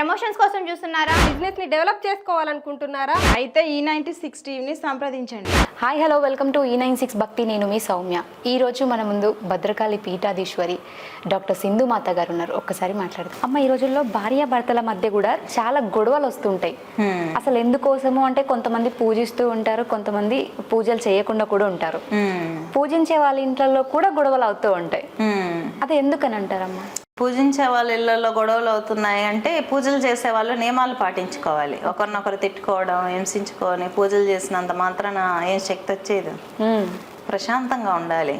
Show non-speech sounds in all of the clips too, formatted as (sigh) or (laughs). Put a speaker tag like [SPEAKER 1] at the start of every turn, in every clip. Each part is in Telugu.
[SPEAKER 1] ప్రమోషన్స్ కోసం చూస్తున్నారా?
[SPEAKER 2] బిజినెస్ని డెవలప్ చేసుకోవాలనుకుంటున్నారా?
[SPEAKER 3] అయితే ఈ నైన్టీ సిక్స్ టీవీని సంప్రదించండి.
[SPEAKER 4] హాయ్ హలో వెల్కమ్ టు ఈ నైన్ సిక్స్ భక్తి నేను మీ సౌమ్య. ఈ రోజు మన ముందు భద్రకాళి పీఠాధీశ్వరి డాక్టర్ సింధు మాత గారు ఉన్నారు. ఒక్కసారి మాట్లాడదాం. అమ్మ ఈ రోజుల్లో భార్య భర్తల మధ్య కూడా చాలా గొడవలు వస్తుంటాయి. అసలు ఎందుకోసము అంటే కొంతమంది పూజిస్తూ ఉంటారు కొంతమంది పూజలు చేయకుండా కూడా ఉంటారు. పూజించే వాళ్ళ ఇంట్లో కూడా గొడవలు అవుతూ ఉంటాయి. అది ఎందుకని అంటారమ్మా?
[SPEAKER 5] పూజించే వాళ్ళ ఇళ్ళలో గొడవలు అవుతున్నాయి అంటే పూజలు చేసే వాళ్ళు నియమాలు పాటించుకోవాలి. ఒకరినొకరు తిట్టుకోవడం హింసించుకొని పూజలు చేసినంత మాత్రాన ఏం శక్తి వచ్చేది. ప్రశాంతంగా ఉండాలి.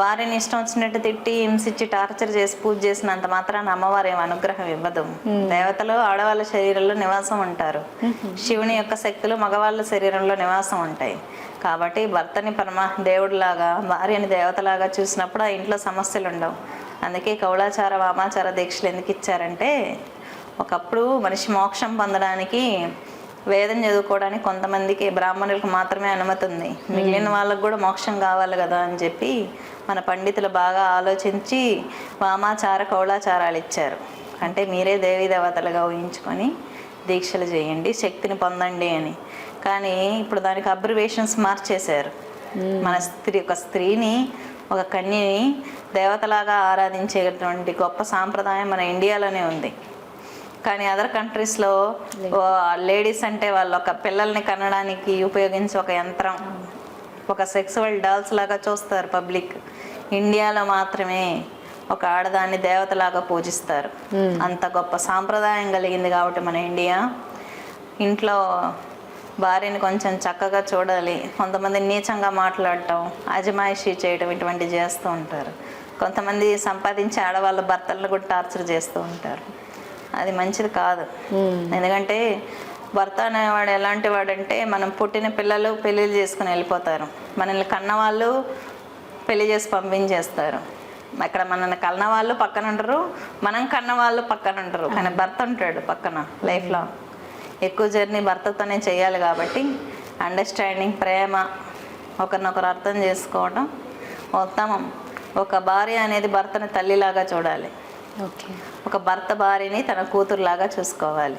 [SPEAKER 5] భార్యని ఇష్టం వచ్చినట్టు తిట్టి హింసించి టార్చర్ చేసి పూజ చేసినంత మాత్రాన అమ్మవారు ఏం అనుగ్రహం ఇవ్వదు. దేవతలు ఆడవాళ్ళ శరీరంలో నివాసం ఉంటారు. శివుని యొక్క శక్తులు మగవాళ్ళ శరీరంలో నివాసం ఉంటాయి. కాబట్టి భర్తని పరమ దేవుడిలాగా భార్యని దేవతలాగా చూసినప్పుడు ఆ ఇంట్లో సమస్యలు ఉండవు అందుకే కౌళాచార వామాచార దీక్షలు ఎందుకు ఇచ్చారంటే ఒకప్పుడు మనిషి మోక్షం పొందడానికి వేదం చదువుకోవడానికి కొంతమందికి బ్రాహ్మణులకు మాత్రమే అనుమతి ఉంది. మిగిలిన వాళ్ళకు కూడా మోక్షం కావాలి కదా అని చెప్పి మన పండితులు బాగా ఆలోచించి వామాచార కౌళాచారాలు ఇచ్చారు. అంటే మీరే దేవీ దేవతలుగా ఊహించుకొని దీక్షలు చేయండి శక్తిని పొందండి అని. కానీ ఇప్పుడు దానికి అబ్రివేషన్స్ మార్చేశారు. మన స్త్రీ ఒక స్త్రీని ఒక కన్యని దేవతలాగా ఆరాధించేటువంటి గొప్ప సాంప్రదాయం మన ఇండియాలోనే ఉంది. కానీ అదర్ కంట్రీస్లో లేడీస్ అంటే వాళ్ళు ఒక పిల్లల్ని కనడానికి ఉపయోగించే ఒక యంత్రం ఒక సెక్సువల్ డాల్స్ లాగా చూస్తారు పబ్లిక్. ఇండియాలో మాత్రమే ఒక ఆడదాన్ని దేవతలాగా పూజిస్తారు. అంత గొప్ప సాంప్రదాయం కలిగింది కాబట్టి మన ఇండియా. ఇంట్లో భార్యని కొంచెం చక్కగా చూడాలి. కొంతమంది నీచంగా మాట్లాడటం అజమాయిషీ చేయడం ఇటువంటి చేస్తూ ఉంటారు. కొంతమంది సంపాదించే ఆడవాళ్ళ భర్తలను కూడా టార్చర్ చేస్తూ ఉంటారు. అది మంచిది కాదు. ఎందుకంటే భర్త అనేవాడు ఎలాంటి వాడంటే మనం పుట్టిన పిల్లలు పెళ్ళిళ్ళు చేసుకుని వెళ్ళిపోతారు. మనల్ని కన్నవాళ్ళు పెళ్ళి చేసి పంపించేస్తారు. అక్కడ మనల్ని కన్న వాళ్ళు పక్కన ఉంటారు మనం కన్న వాళ్ళు పక్కన ఉంటారు కానీ భర్త ఉంటాడు పక్కన లైఫ్లో ఎక్కువ జర్నీ భర్తతోనే చేయాలి కాబట్టి అండర్స్టాండింగ్ ప్రేమ ఒకరినొకరు అర్థం చేసుకోవడం ఉత్తమం. ఒక భార్య అనేది భర్తని తల్లిలాగా చూడాలి.
[SPEAKER 4] ఓకే.
[SPEAKER 5] ఒక భర్త భార్యని తన కూతురులాగా చూసుకోవాలి.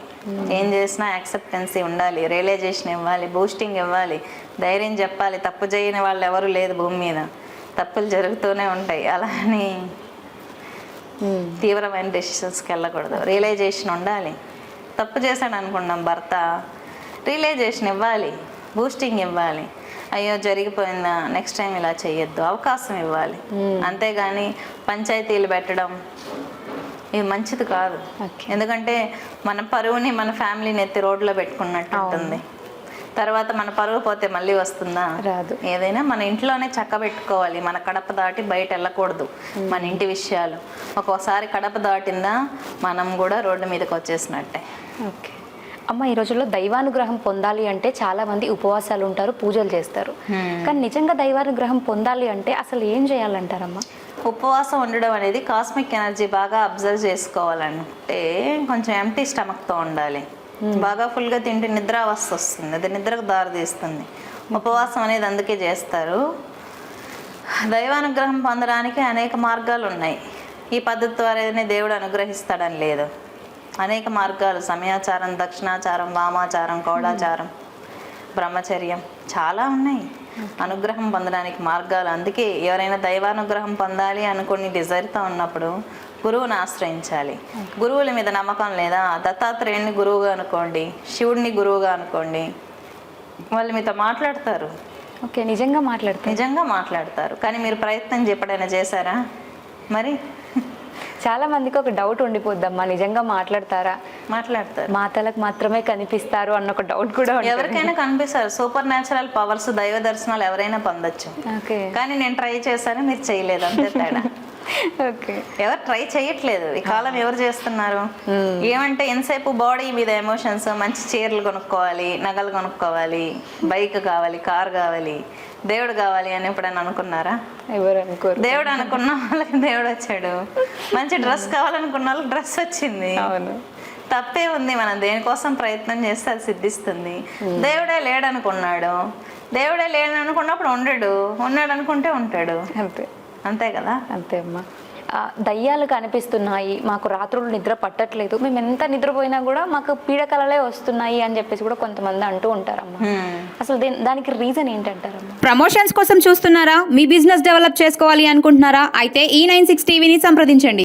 [SPEAKER 5] ఏం చేసినా యాక్సెప్టెన్సీ ఉండాలి రియలైజేషన్ ఇవ్వాలి బూస్టింగ్ ఇవ్వాలి ధైర్యం చెప్పాలి. తప్పు చేయని వాళ్ళు ఎవరు లేదు భూమి మీద. తప్పులు జరుగుతూనే ఉంటాయి. అలా అని. తీవ్రమైన డెసిషన్స్కి వెళ్ళకూడదు. రియలైజేషన్ ఉండాలి. తప్పు చేశాడు అనుకున్నాం భర్త. రియలైజేషన్ ఇవ్వాలి బూస్టింగ్ ఇవ్వాలి. అయ్యో జరిగిపోయిందా? నెక్స్ట్ టైం ఇలా చేయొద్దు అవకాశం ఇవ్వాలి. అంతేగాని పంచాయతీలు పెట్టడం ఇది మంచిది కాదు. ఎందుకంటే మన పరువుని మన ఫ్యామిలీని ఎత్తి రోడ్లో పెట్టుకున్నట్టు ఉంటుంది. తర్వాత మన పరువు పోతే మళ్ళీ వస్తుందా?
[SPEAKER 4] రాదు.
[SPEAKER 5] ఏదైనా మన ఇంట్లోనే చక్క పెట్టుకోవాలి. మన కడప దాటి బయట వెళ్ళకూడదు మన ఇంటి విషయాలు. ఒక్కోసారి కడప దాటిందా మనం కూడా రోడ్డు మీదకి వచ్చేసినట్టే.
[SPEAKER 4] ఓకే. అమ్మ ఈ రోజుల్లో దైవానుగ్రహం పొందాలి అంటే చాలా మంది ఉపవాసాలు ఉంటారు పూజలు చేస్తారు. కానీ నిజంగా దైవానుగ్రహం పొందాలి అంటే అసలు ఏం చేయాలంటారమ్మా?
[SPEAKER 5] ఉపవాసం ఉండడం అనేది కాస్మిక్ ఎనర్జీ బాగా అబ్జర్వ్ చేసుకోవాలంటే కొంచెం ఎంటీ స్టమక్తో ఉండాలి. బాగా ఫుల్గా తింటే నిద్ర అవస్థ వస్తుంది. అది నిద్రకు దారితీస్తుంది ఉపవాసం అనేది అందుకే చేస్తారు. దైవానుగ్రహం పొందడానికి అనేక మార్గాలు ఉన్నాయి. ఈ పద్ధతి ద్వారానే దేవుడు అనుగ్రహిస్తాడని లేదు. అనేక మార్గాలు. సమయాచారం దక్షిణాచారం వామాచారం కౌడాచారం బ్రహ్మచర్యం చాలా ఉన్నాయి. అనుగ్రహం పొందడానికి మార్గాలు. అందుకే ఎవరైనా దైవానుగ్రహం పొందాలి అనుకుని డిజైర్తో ఉన్నప్పుడు గురువుని ఆశ్రయించాలి. గురువుల మీద నమ్మకం లేదా? దత్తాత్రేయుని గురువుగా అనుకోండి శివుడిని గురువుగా అనుకోండి వాళ్ళు మీతో మాట్లాడతారు.
[SPEAKER 4] ఓకే నిజంగా మాట్లాడతారు.
[SPEAKER 5] నిజంగా మాట్లాడతారు. కానీ మీరు ప్రయత్నం ఎప్పుడైనా చేశారా? మరి
[SPEAKER 4] చాలా మందికి ఒక డౌట్ ఉండిపోద్దమ్మా. నిజంగా మాట్లాడతారా?
[SPEAKER 5] మాట్లాడతారు.
[SPEAKER 4] మాతలకు మాత్రమే కనిపిస్తారు అన్న ఒక డౌట్ కూడా.
[SPEAKER 5] ఎవరికైనా కనిపిస్తారు. సూపర్ న్యాచురల్ పవర్స్ దైవ దర్శనాలు ఎవరైనా పొందొచ్చు.
[SPEAKER 4] ఓకే.
[SPEAKER 5] కానీ నేను ట్రై చేశాను మీరు చేయలేదు. అంతే తేడా. (laughs)
[SPEAKER 4] ఓకే.
[SPEAKER 5] ఎవరు ట్రై చేయట్లేదు. ఈ కాలం ఎవరు చేస్తున్నారు? ఏమంటే ఎంతసేపు బాడీ మీద ఎమోషన్స్ మంచి చీరలు కొనుక్కోవాలి నగలు కొనుక్కోవాలి బైక్ కావాలి కార్ కావాలి దేవుడు కావాలి అని ఎప్పుడైనా అనుకున్నారా?
[SPEAKER 4] ఎవరు అనుకోరు.
[SPEAKER 5] దేవుడు అనుకున్న వాళ్ళకి దేవుడు వచ్చాడు. మంచి డ్రెస్ కావాలనుకున్న వాళ్ళకి డ్రెస్ వచ్చింది.
[SPEAKER 4] అవును.
[SPEAKER 5] తప్పే ఉంది. మనం దేనికోసం ప్రయత్నం చేస్తే అది సిద్ధిస్తుంది. దేవుడే లేడనుకున్నాడు. దేవుడే లేడు అనుకున్నప్పుడు ఉండడు. ఉన్నాడు అనుకుంటే ఉంటాడు.
[SPEAKER 4] అంతే.
[SPEAKER 5] అంతే కదా?
[SPEAKER 4] అంతే అమ్మా. దయ్యాలు కనిపిస్తున్నాయి. మాకు రాత్రులు నిద్ర పట్టట్లేదు. మేము ఎంత నిద్రపోయినా కూడా మాకు పీడకలలే వస్తున్నాయి అని చెప్పేసి కూడా కొంతమంది అంటూ ఉంటారమ్మా. అసలు దీని దానికి రీజన్ ఏంటంటారమ్మా?
[SPEAKER 1] ప్రమోషన్స్ కోసం చూస్తున్నారా? మీ బిజినెస్ డెవలప్ చేసుకోవాలి అనుకుంటున్నారా? అయితే ఈ నైన్ సిక్స్ టీవీని సంప్రదించండి.